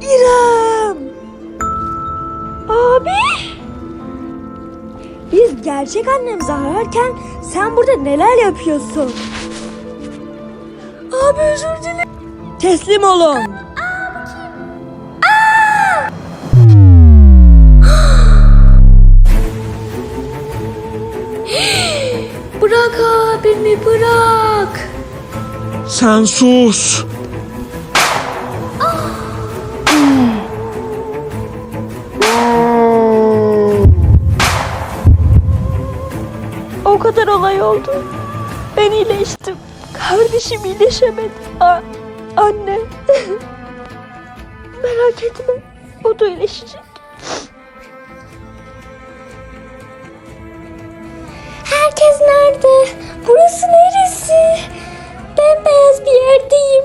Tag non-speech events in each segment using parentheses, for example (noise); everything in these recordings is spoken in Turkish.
İrem! Abi! Biz gerçek annemizi ararken sen burada neler yapıyorsun? Abi özür dilerim. Teslim olun. Bırak abimi bırak. Sen sus. O kadar olay oldu. Ben iyileştim. Kardeşim iyileşemedi. A- anne. (laughs) Merak etme. O da iyileşecek. Herkes nerede? Burası neresi? Ben beyaz bir yerdeyim.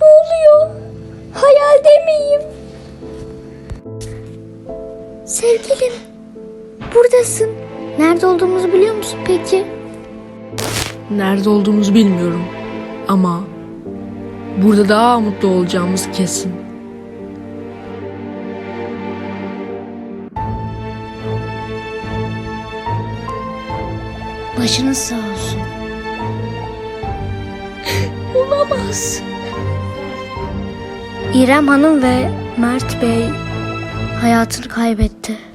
Ne oluyor? Hayalde miyim? Sevgilim, buradasın. Nerede olduğumuzu biliyor musun peki? Nerede olduğumuzu bilmiyorum. Ama burada daha mutlu olacağımız kesin. Başınız sağ olsun. (laughs) Olamaz. İrem Hanım ve Mert Bey hayatını kaybetti.